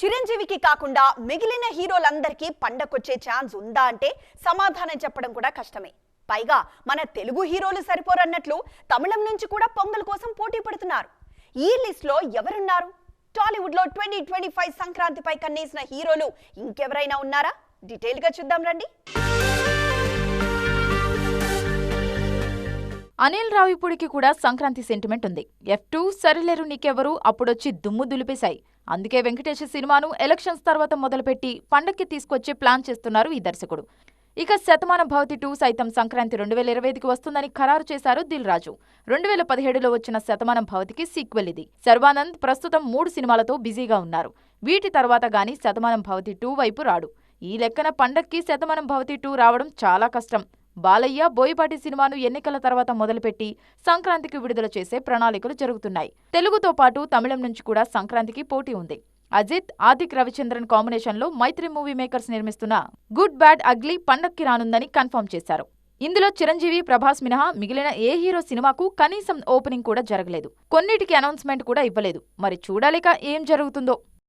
చిరంజీవికి కాకుండా మిగిలిన హీరోలందరికీ పండకొచ్చే ఛాన్స్ ఉందా అంటే సమాధానం చెప్పడం కూడా కష్టమే. పైగా మన తెలుగు హీరోలు సరిపోరన్నట్లు తమిళం నుంచి కూడా పొంగల్ కోసం పోటీ పడుతున్నారు. ఈ లిస్ట్లో ఎవరున్నారు? టాలీవుడ్లో ట్వంటీ ట్వంటీ ఫైవ్ సంక్రాంతిపై కన్నేసిన హీరోలు ఇంకెవరైనా ఉన్నారా? డీటెయిల్గా చూద్దాం రండి. అనిల్ రావిపూడికి కూడా సంక్రాంతి సెంటిమెంట్ ఉంది. ఎఫ్ టూ సరిలేరు నీకెవరు అప్పుడొచ్చి దుమ్ము దులిపేశాయి. అందుకే వెంకటేష్ సినిమాను ఎలక్షన్స్ తర్వాత మొదలుపెట్టి పండక్కి తీసుకొచ్చే ప్లాన్ చేస్తున్నారు ఈ దర్శకుడు. ఇక శతమాన భవతి టూ సైతం సంక్రాంతి రెండు వేల ఇరవై ఐదుకి వస్తుందని ఖరారు చేశారు దిల్ రాజు. రెండు వేల పదిహేడులో వచ్చిన శతమానం భవతికి సీక్వెల్ ఇది. సర్వానంద్ ప్రస్తుతం మూడు సినిమాలతో బిజీగా ఉన్నారు. వీటి తర్వాత గాని శతమానం భవతి టూ వైపు రాడు. ఈ లెక్కన పండక్కి శతమానం భవతి టూ రావడం చాలా కష్టం. బాలయ్య బోయపాటి సినిమాను ఎన్నికల తర్వాత మొదలుపెట్టి సంక్రాంతికి విడుదల చేసే ప్రణాళికలు జరుగుతున్నాయి. తెలుగుతో పాటు తమిళం నుంచి కూడా సంక్రాంతికి పోటీ ఉంది. అజిత్ ఆదిక్ రవిచంద్రన్ కాంబినేషన్లో మైత్రి మూవీ మేకర్స్ నిర్మిస్తున్న గుడ్ బ్యాడ్ అగ్లీ పండక్కి రానుందని కన్ఫర్మ్ చేశారు. ఇందులో చిరంజీవి ప్రభాస్ మినహా మిగిలిన ఏ హీరో సినిమాకు కనీసం ఓపెనింగ్ కూడా జరగలేదు. కొన్నిటికి అనౌన్స్మెంట్ కూడా ఇవ్వలేదు. మరి చూడాలిక ఏం జరుగుతుందో.